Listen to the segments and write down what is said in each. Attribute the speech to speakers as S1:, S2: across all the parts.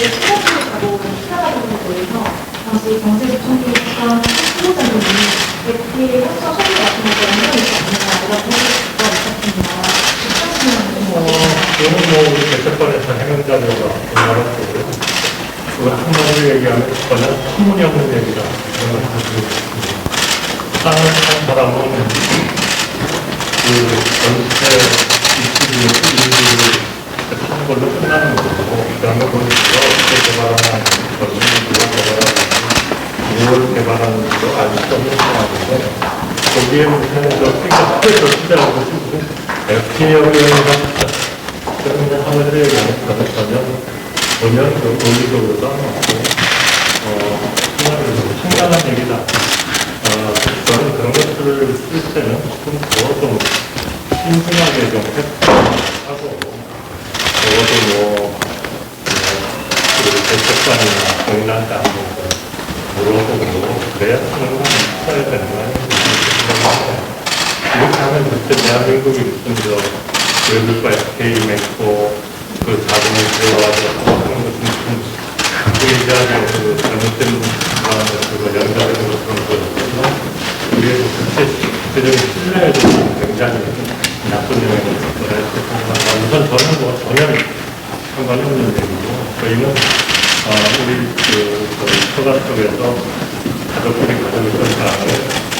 S1: 수사를 찾아보는 거에서 당시 경제부총리 했던 후보자님이 FTA 협상 소비 같은 영향이 있지 않느냐 이런 보고가 있었습니다.
S2: 어, 그거는 뭐 우리 대책관에서 해명자료가 나왔고 그걸 한마디로 얘기하면 전혀 터무니없는 얘기다 이런 걸 가지고 있습니다. 땅을 산 사람은 그 전체 이슈를 인지를 하는 걸로 끝나는 거고 그다음에 거기서 어떻게 개발하나 것은 누가 개발하는지 무엇을 개발하는지도 알 수 없는 상황인데 거기에 무슨 저 절대하는 것이 무슨 FTA하고 연관이 그런 얘기하면 그것은 전혀 전혀 그 논리적으로도 안 맞고 어좀 청량한 얘기다. 어, 저는 그런 것들을 쓸 때는 조금 더좀 신중하게 좀 하고 적어도 뭐, 그 대책관이나 공단장 물어보고 그래야 충분히 써야 되는 거 아니에요? 이렇게 하면 그때 대한민국이 무슨 저 외국과 FTA 맺고 그 자금을 들여와서 하는 것은 그 얘기하는 그 잘못된 그거 연결되는 것처럼 보였거든요. 우리의 국제적인 신뢰에도 굉장히 나쁜 거라 이렇게 생각합니다. 우선 저는 뭐 전혀 상관이 없는 얘기고 저희는 어, 우리 그, 그 서가 쪽에서 가족들이 가지고 있던 사람을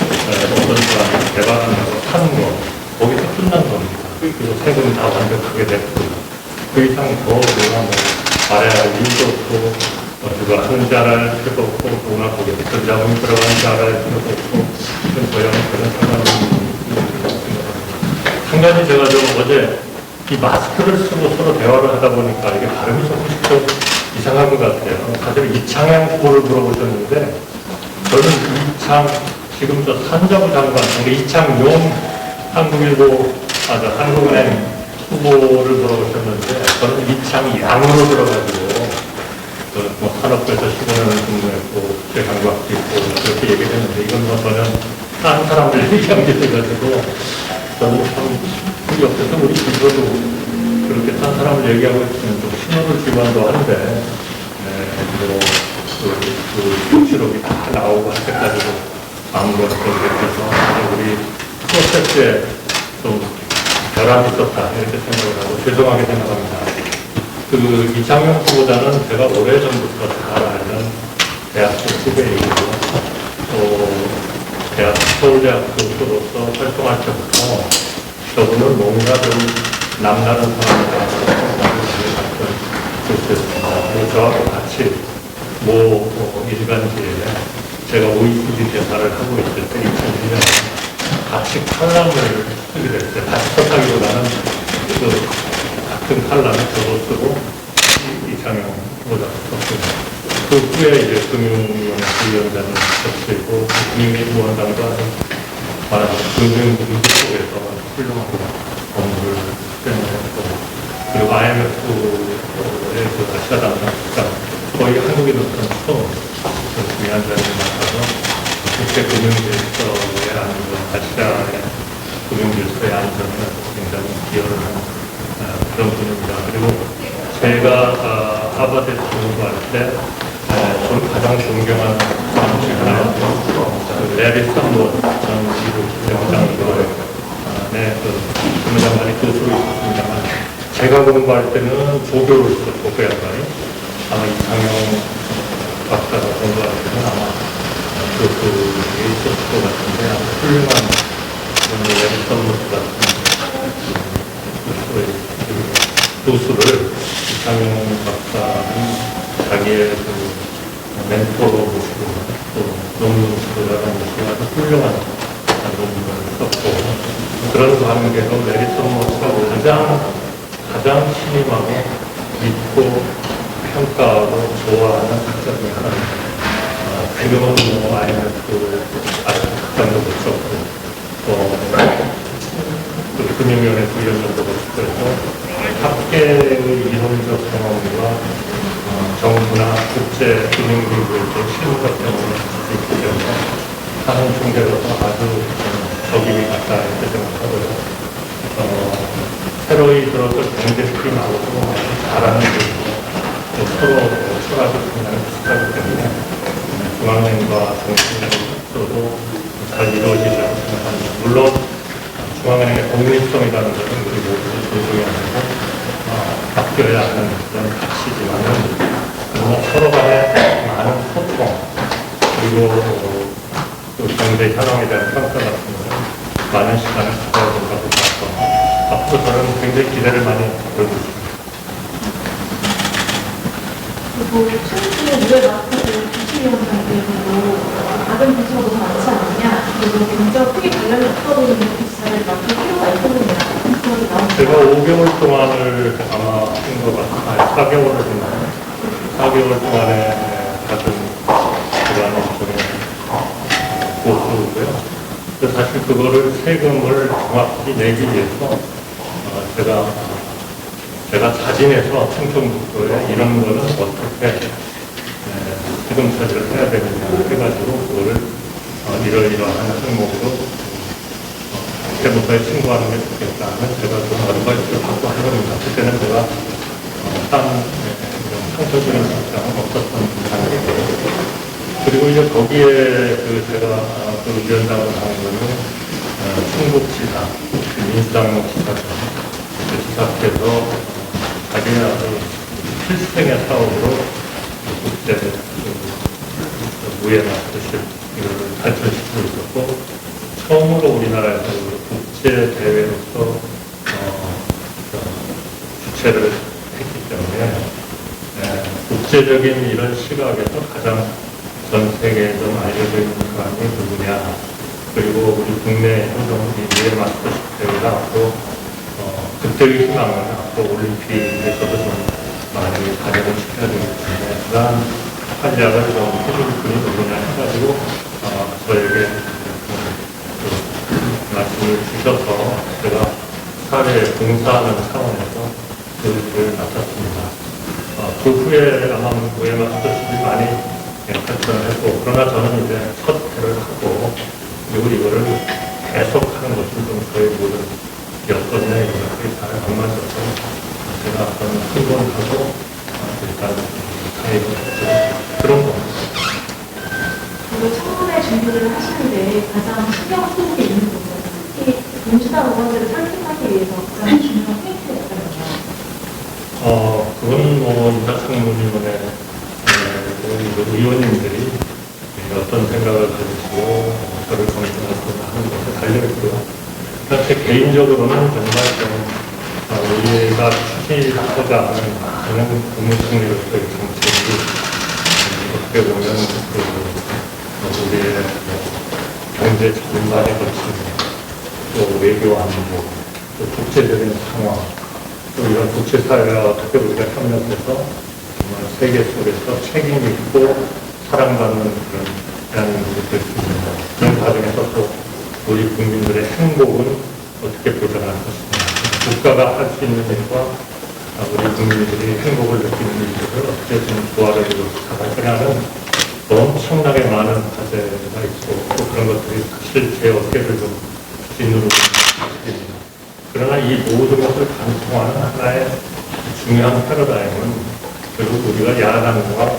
S2: 어, 어떤 사람이 개발하는 거, 사는 거 거기서 끝난 겁니다. 그리고 세금 다 완벽하게 됐고 그 이상 더 우리가 뭐 말해야 할 이유도 없고 어, 누가 알아야 할 필요도 없고 누가 거기에 어떤 자금이 알아야 할 필요도 없고 저희는 그런 상관없는. 한가지 제가 좀 어제 이 마스크를 쓰고 서로 대화를 하다 보니까 이게 발음이 조금씩 좀 이상한 것 같아요. 사실 이창양 후보를 물어보셨는데 저는 이창 지금 저 산자부 장관 우리 이창용 한국일보 아 저 한국은행 후보를 물어보셨는데 저는 이창양으로 들어가지고 그 뭐 산업부에서 15년을 근무했고 재간과학도 있고 그렇게 얘기를 했는데 이건 뭐 전혀 딴 사람들 얘기한 게 돼가지고 저는 참 옆에서 우리 집으로도 그렇게 딴 사람을 얘기하고 있으면 좀 신호를 기반도 한데 네, 뭐 그, 그 녹취록이 다 나오고 할 때까지도 아무것도 못해서 우리 프로세스에 좀 결함이 있었다 이렇게 생각을 하고 죄송하게 생각합니다. 그 이창용 후보자는 제가 오래전부터 잘 아는 대학교 후배이고 서울대학교 교로서 활동할 때부터 저분은 뭔가 좀 남다른 많이 갖고 있었습니다. 그리고 저하고 같이 모 어, 일간지에 제가 OECD 대사를 하고 있을 때 2001년에 같이 칼럼을 쓰게 됐어요. 같이 썼다기보다는 그 같은 칼럼을 저도 쓰고 이- 이창용 후보자도 썼고 그 후에 이제 금융위원회 위원장을 쓰고 금융위원장도 하는 말하자면 금융위기 쪽에서 훌륭한 업무를 수행했고 그리고 IMF의 그 아시아 담당자 거의 한국인으로서는 처음 그 위원장을 맡아서 국제 금융질서에 안전, 아시아의 금융질서의 안전에 굉장히 기여를 하는 아, 그런 분입니다. 그리고 제가 아, 하버드에서 공부할 때 에, 저는 가장 존경하는 사람 중 하나였고 그 레리 썸버 전 미국 대법장관의 그 국무장관이 교수로 있었습니다만 제가 공부할 때는 썼고 그 양반이 아마 이상형 박사가 공부할 때는 아마 교수에 있었을 것 같은데 아마 훌륭한 썸버 같은 그 교수를 이상용 박사는 자기의 그 멘토로 모시고 모시고 아주 훌륭한 논문을 썼고 그런 관계로 메리턴 모스가 가장 가장 신임하고 믿고 평가하고 좋아하는 학자 중에 하나입니다. 아, 지금은 뭐 IMF 아직 학장도 못 썼고 또그 금융위원회 부위원장도 그렇고 해서 학계의 이론적 경험과 어, 정부나 국제 금융기구에서 실무적 경험을 하는 중대로서 아주 적임이 같다 이렇게 생각하고요. 어, 새로이 들어서 경제 팀하고도 아주 잘하는 분이고 또 서로 철학을 그냥 비슷하기 때문에 네, 중앙은행과 정치인으로서도 잘 이루어지지 생각합니다. 물론 중앙은행의 독립성이라는 것은 우리 모두 존중해야 하고 어, 바뀌어야 하는 또 경제 현황에 대한 평가 같은 거는 많은 시간을 가져야 된다고 봐서 앞으로 저는 굉장히 기대를 많이 걸고 있습니다.
S1: 그리고 최근에 왜 마스크를 주치위원장들도 다른 부처가 너무 많지 않느냐 그리고 굉장히 크게 관련이 없어 보이는 맡을 필요가 있거든요.
S2: 제가 5개월 동안을 아마 한것 같아요. 4개월을 했나요? 4개월 동안에 받은 그런 일종의 보수고요. 그래서 사실 그거를 세금을 정확히 내기 위해서 어, 제가 제가 자진해서 충청북도에 이런 거는 어떻게 에, 세금 처리를 해야 되느냐 해가지고 그거를 어, 이러이러한 항목으로 세무서에 신고하는 게 좋겠다는 제가 좀 어드바이스를 받고 한 겁니다. 그때는 제가 어, 딴 에, 이런 상처적인 입장은 없었던 상황이고 그리고 이제 거기에 그 제가 어, 그 위원장으로 나온 거는 어, 충북지사, 그 민주당 지사죠. 그 지사께서 어, 자기의 아주 필생의 사업으로 국제 무예나 뜻을 발전시키고 있었고 처음으로 우리나라에서 그 국제 대회로서 어, 그 주최를 했기 때문에 예, 국제적인 이런 시각에서 가장 전 세계에 좀 알려져 있는 사람이 누구냐? 그리고 우리 국내 현존 미래 마스터십 대회가 앞으로 어, 그때의 희망은 앞으로 올림픽에서도 좀 많이 반영을 시켜야 되기 때문에 그러한 활약을 좀 해줄 분이 누구냐 해가지고 어, 저에게 그 말씀을 주셔서 제가 사회에 봉사하는 차원에서 그 일을 맡았습니다. 어, 그 후에 아마 무예 마스터십이 많이 발전을 했고 그러나 저는 이제 첫 회를 하고 그리고 이거를 계속하는 것이 좀 저의 모든 여건이나 이런 것들이 잘 안 맞아서 제가 어떤 흥분하고 어, 일단 가입을 했죠. 그런 겁니다.
S1: 그리고 청문회 준비를 하시는데 가장 신경 쓰는 게 있는 부분, 특히 민주당 의원들을 설득하기 위해서 가장 중요한 포인트가 있다면요.
S2: 어, 그건 뭐 인사청문위원회 우리 그 의원님들이 어떤 생각을 가지시고 저를 검증하거나 하는 것에 달려있고요. 그러니까 제 개인적으로는 정말 좀 어, 우리가 추진하고자 하는 많은 국무총리로서의 정책이 음, 어떻게 보면 그 어, 우리의 뭐 경제 전반에 거친 또 외교 안보, 또 국제적인 상황, 또 이런 국제사회와 어떻게 우리가 정말 세계 속에서 책임 있고 사랑받는 그런 대한민국이 될 수 있는 그런 과정에서 또 우리 국민들의 행복은 어떻게 보장할 것이냐. 국가가 할 수 있는 일과 아, 우리 국민들이 행복을 느끼는 일들을 어떻게 좀 이루어서 잘 거냐는 엄청나게 많은 과제가 있고 또 그런 것들이 사실 제 어깨를 좀 짓누르고 있습니다. 그러나 이 모든 것을 관통하는 하나의 중요한 패러다임은 결국 우리가 야당과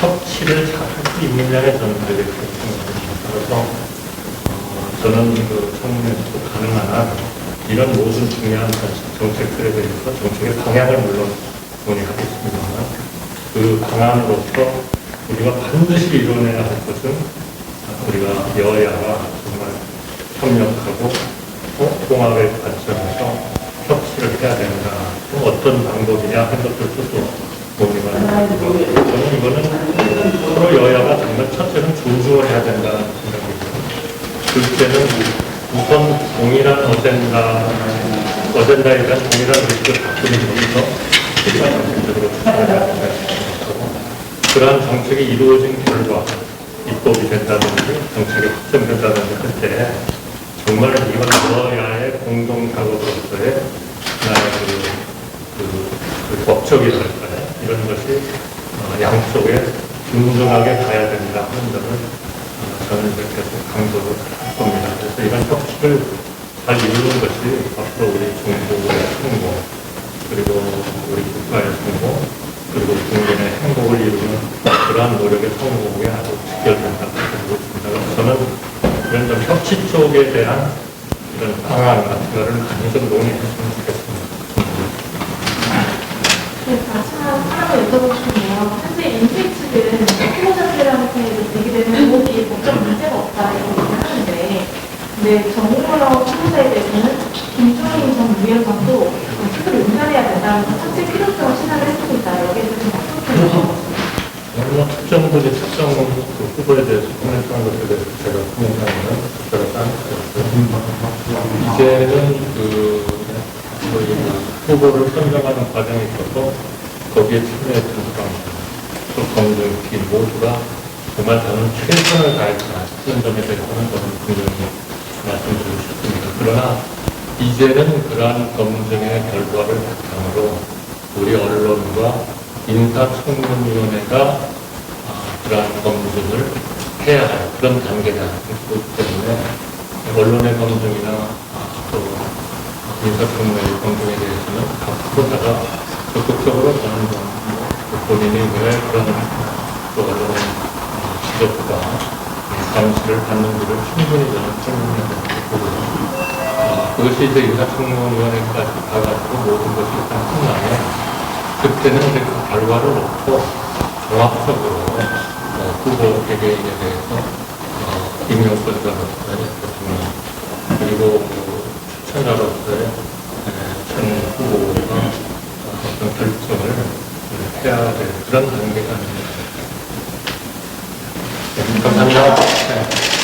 S2: 협치를 잘 할 수 있느냐에 저는 되게 큰 생각입니다. 그래서 어, 저는 그 청문회에서 가능한 한 이런 모든 중요한 정책들에 대해서 정책의 방향을 물론 논의하겠습니다만 그 방안으로서 우리가 반드시 이뤄내야 할 것은 우리가 여야가 정말 협력하고 또 통합의 관점에서 협치를 해야 된다. 또 어떤 방법이냐 하는 것들도 또 저는 이거는 서로 여야가 정말 첫째는 존중을 해야 생각이고 둘째는 우선 동일한 어젠다. 어젠다에 대한 동일한 의식을 바꾸는 것부터 우리가 정책적으로 추진해야 생각하고 그러한 정책이 이루어진 결과 입법이 된다든지 정책이 확정된다든지 할때 정말 이건 여야의 공동 작업으로서의 하나의 그, 그, 그 법적이랄까요 이런 것이 어, 양쪽에 균등하게 가야 된다 하는 점을 어, 저는 계속 강조를 할 겁니다. 그래서 이런 협치를 잘 이루는 것이 앞으로 우리 정부의 승고, 그리고 우리 국가의 승고, 그리고 국민의 행복을 이루는 그러한 노력의 성공에 아주 직결된다고 있습니다. 저는 이런 좀 협치 쪽에 대한 이런 방안 같은 거를 많이 좀 논의했으면 좋겠습니다.
S1: 네, 마지막 여쭤보고 싶은데요. 현재 NK 측은 후보자들한테 제기되는 의혹이 법적 문제가 없다 이렇게 얘기를 하는데, 근데 정호라고 후보자에 대해서는 김종인 전 위원장도 투표를 은폐해야 된다면서 삭제 필요성을 시사를 했습니다. 여기에 대해서 어떻게?
S2: 어느 특정 분이 특정 그 후보에 대해서 코멘트한 것에 대해서 제가 코멘트하는 제가 딴 이제는 그 그 후보를 선정하는 과정에 있어서 거기에 참여했던 사람, 또 검증팀 모두가 정말 저는 최선을 다했다 하는 점에 대해서는 저는 분명히 말씀드리고 싶습니다. 그러나 이제는 그러한 검증의 결과를 바탕으로 우리 언론과 인사청문위원회가 아, 그러한 검증을 해야 할 그런 단계다. 그렇기 때문에 언론의 검증이나 아, 또 인사청문회 검증에 대해서는 각 후보자가 적극적으로 저는 좀 본인이 왜 그런 또 지적과 감시를 받는지를 충분히 저는 된다고 보거든요. 아, 그것이 이제 인사청문위원회까지 가가지고 모든 것이 일단 끝나면 그때는 이제 그 결과를 놓고 종합적으로 어, 후보 개개인에 대해서 어, 임명권자로서의 대통령 그리고 그 추천자로서의 에, 전 어떤 결정을 해야 될 그런 단계가 아닙니다. 네, 감사합니다. 네.